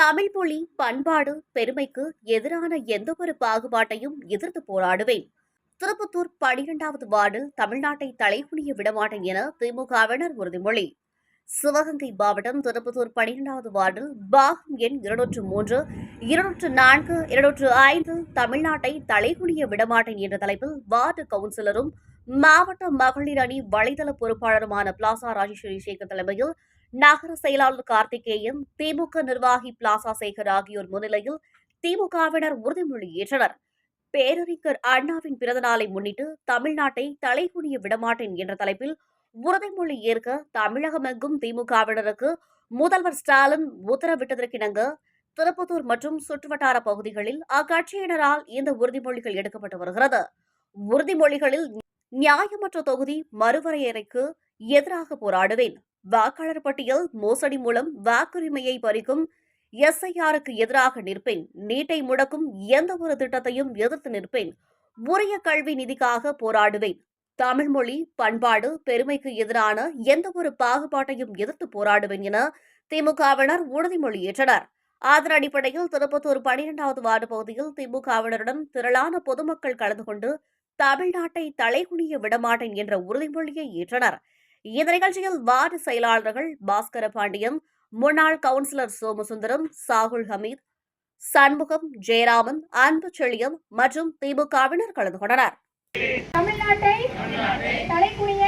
தமிழ் மொழி பண்பாடு பெருமைக்கு எதிரான எந்தவொரு பாகுபாட்டையும் எதிர்த்து போராடுவேன். திருப்பத்தூர் பனிரெண்டாவது வார்டில் தமிழ்நாட்டை தலைகுனிய விடமாட்டேன் என திமுகவினர் உறுதிமொழி. சிவகங்கை மாவட்டம் திருப்பத்தூர் பனிரெண்டாவது வார்டில் பாகம் எண் இருநூற்று மூன்று இருநூற்று நான்கு இருநூற்று ஐந்து தமிழ்நாட்டை தலைகுனிய விடமாட்டேன் என்ற தலைப்பில் வார்டு கவுன்சிலரும் மாவட்ட மகளிர் அணி வலைதள பொறுப்பாளருமான பிளாசா ராஜேஸ்வரி சேகர் தலைமையில் நகர செயலாளர் கார்த்திகேயன் திமுக நிர்வாகி பிளாசா சேகர் ஆகியோர் முன்னிலையில் திமுகவினர் உறுதிமொழி ஏற்றனர். பேரறிஞர் அண்ணாவின் பிறந்தநாளை முன்னிட்டு தமிழ்நாட்டை தலைகுனிய விடமாட்டேன் என்ற தலைப்பில் உறுதிமொழி ஏற்க தமிழகமெங்கும் திமுகவினருக்கு முதல்வர் ஸ்டாலின் உத்தரவிட்டதற்கிணங்க திருப்பத்தூர் மற்றும் சுற்றுவட்டார பகுதிகளில் அக்கட்சியினரால் இந்த உறுதிமொழிகள் எடுக்கப்பட்டு வருகிறது. உறுதிமொழிகளில் நியாயமற்ற தொகுதி மறுவரையறைக்கு எதிராக போராடுவேன். வாக்காளர் பட்டியல் மோசடி மூலம் வாக்குரிமையை பறிக்கும் எஸ்ஐஆருக்கு எதிராக நிற்பேன். நீட்டை முடக்கும் எந்த ஒரு திட்டத்தையும் எதிர்த்து நிற்பேன். உரிய கல்வி நிதிக்காக போராடுவேன். தமிழ் மொழி பண்பாடு பெருமைக்கு எதிரான எந்த ஒரு பாகுபாட்டையும் எதிர்த்து போராடுவேன் என திமுகவினர் உறுதிமொழி ஏற்றனர் அதன் அடிப்படையில் திருப்பத்தூர் பனிரெண்டாவது வார்டு பகுதியில் திமுகவினருடன் திரளான பொதுமக்கள் கலந்து கொண்டு தமிழ்நாட்டை தலைகுனிய விடமாட்டேன் என்ற உறுதிமொழியை ஏற்றனர். இந்த நிகழ்ச்சியில் வார்டு செயலாளர்கள் பாஸ்கர பாண்டியம் முன்னாள் கவுன்சிலர் சோமசுந்தரம் சாகுல் ஹமீத் சண்முகம் ஜெயராமன் அன்பு செழியம் மற்றும் திமுகவினர் கலந்து கொண்டனர். தமிழ்நாட்டை தலைக்குனிய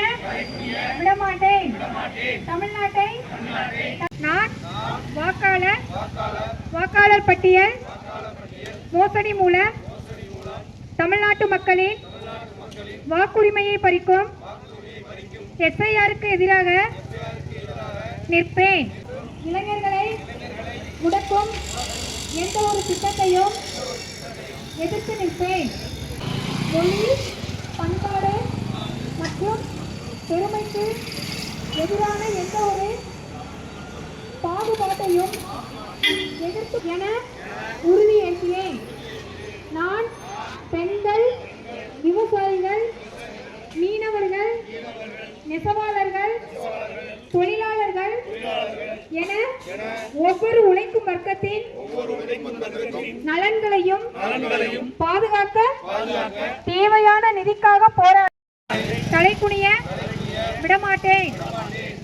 விடமாட்டேன். தமிழ்நாட்டை நான் வாக்காளர் வாக்காளர் பட்டியல் மோசடி மூலம் தமிழ்நாட்டு மக்களின் வாக்குரிமையை பறிக்கும் எஸ்ஐஆருக்கு எதிராக நிற்பேன். இளைஞர்களை முடக்கும் எந்த ஒரு திட்டத்தையும் எதிர்த்து நிற்பேன். மொழி பண்பாடு மற்றும் பெருமைக்கு எதிரான எந்த ஒரு பாகுபாட்டையும் எதிர்த்து என உறுதியேற்றேன் நான் பெண்கள் விவசாயிகள் மீனவர்கள் நெசவாளர்கள் தொழிலாளர்கள் என ஒவ்வொரு உழைக்கும் வர்க்கத்தின் நலன்களையும் பாதுகாக்க தேவையான நிதிக்காக போராட தலைக்குனிய விடமாட்டேன்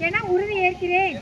என உறுதியேற்கிறேன்